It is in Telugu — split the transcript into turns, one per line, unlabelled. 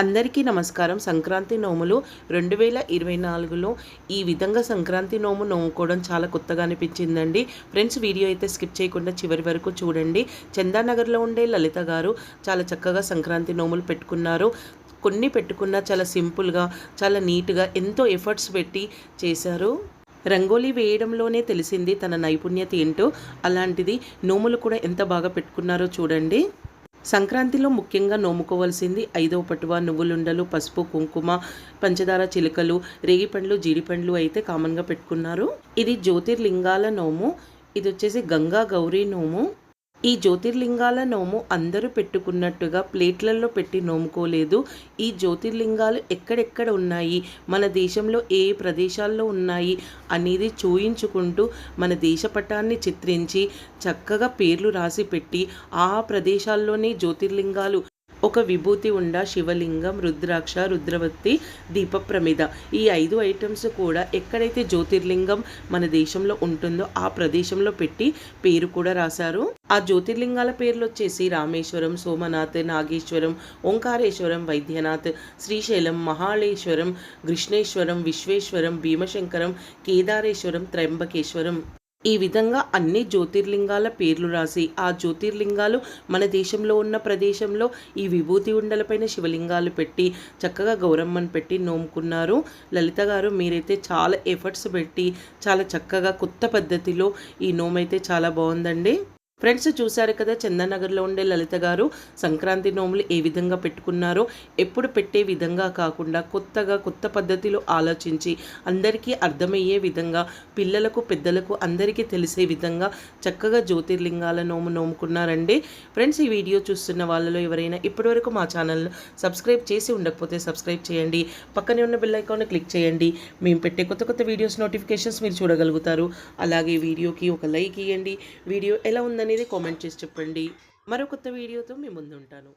అందరికీ నమస్కారం. సంక్రాంతి నోములు రెండు వేల ఇరవై నాలుగులో ఈ విధంగా సంక్రాంతి నోము నోముకోవడం చాలా కొత్తగా అనిపించిందండి. ఫ్రెండ్స్ వీడియో అయితే స్కిప్ చేయకుండా చివరి వరకు చూడండి. చందానగర్లో ఉండే లలిత గారు చాలా చక్కగా సంక్రాంతి నోములు పెట్టుకున్నారు. కొన్ని పెట్టుకున్న చాలా సింపుల్గా చాలా నీట్గా ఎంతో ఎఫర్ట్స్ పెట్టి చేశారు. రంగోలీ వేయడంలోనే తెలిసింది తన నైపుణ్యత ఏంటో. అలాంటిది నోములు కూడా ఎంత బాగా పెట్టుకున్నారో చూడండి. సంక్రాంతిలో ముఖ్యంగా నోముకోవాల్సింది ఐదవ పటువ నువ్వులుండలు పసుపు కుంకుమ పంచదార చిలుకలు రేగిపండ్లు జీడిపండ్లు అయితే కామన్గా పెట్టుకున్నారు. ఇది జ్యోతిర్లింగాల నోము. ఇది వచ్చేసి గంగా గౌరీ నోము. ఈ జ్యోతిర్లింగాల నోము అందరూ పెట్టుకున్నట్టుగా ప్లేట్లలో పెట్టి నోముకోలేదు. ఈ జ్యోతిర్లింగాలు ఎక్కడెక్కడ ఉన్నాయి? మన దేశంలో ఏ ప్రదేశాల్లో ఉన్నాయి? అనేది చూయించుకుంటూ మన దేశ పటాన్ని చిత్రించి చక్కగా పేర్లు రాసి పెట్టి ఆ ప్రదేశాల్లోనే జ్యోతిర్లింగాలు ఒక విభూతి ఉండ శివలింగం రుద్రాక్ష రుద్రవత్తి దీపప్రమిద. ఈ ఐదు ఐటమ్స్ కూడా ఎక్కడైతే జ్యోతిర్లింగం మన దేశంలో ఉంటుందో ఆ ప్రదేశంలో పెట్టి పేరు కూడా రాశారు. ఆ జ్యోతిర్లింగాల పేర్లు వచ్చేసి రామేశ్వరం సోమనాథ్ నాగేశ్వరం ఓంకారేశ్వరం వైద్యనాథ్ శ్రీశైలం మహాళేశ్వరం కృష్ణేశ్వరం విశ్వేశ్వరం భీమశంకరం కేదారేశ్వరం త్రయంబకేశ్వరం ఈ విధంగా అన్ని జ్యోతిర్లింగాల పేర్లు రాసి ఆ జ్యోతిర్లింగాలు మన దేశంలో ఉన్న ప్రదేశంలో ఈ విభూతి ఉండలపైన శివలింగాలు పెట్టి చక్కగా గౌరమ్మను పెట్టి నోముకున్నారు. లలిత గారు మీరైతే చాలా ఎఫర్ట్స్ పెట్టి చాలా చక్కగా కొత్త పద్ధతిలో ఈ నోమైతే చాలా బాగుందండి. ఫ్రెండ్స్ చూశారు కదా చందనగర్లో ఉండే లలిత గారు సంక్రాంతి నోములు ఏ విధంగా పెట్టుకున్నారో ఎప్పుడు పెట్టే విధంగా కాకుండా కొత్తగా కొత్త పద్ధతిలో ఆలోచించి అందరికీ అర్థమయ్యే విధంగా పిల్లలకు పెద్దలకు అందరికీ తెలిసే విధంగా చక్కగా జ్యోతిర్లింగాల నోము నోముకున్నారండి. ఫ్రెండ్స్ ఈ వీడియో చూస్తున్న వాళ్ళలో ఎవరైనా ఇప్పటివరకు మా ఛానల్ను సబ్స్క్రైబ్ చేసి ఉండకపోతే సబ్స్క్రైబ్ చేయండి. పక్కనే ఉన్న బెల్ ఐకాన్ క్లిక్ చేయండి. మేము పెట్టే కొత్త కొత్త వీడియోస్ నోటిఫికేషన్స్ మీరు చూడగలుగుతారు. అలాగే వీడియోకి ఒక లైక్ ఇవ్వండి వీడియో ఎలా ఉందని అనేది కామెంట్ చేసి చెప్పండి. మరో కొత్త వీడియోతో మీ ముందు ఉంటాను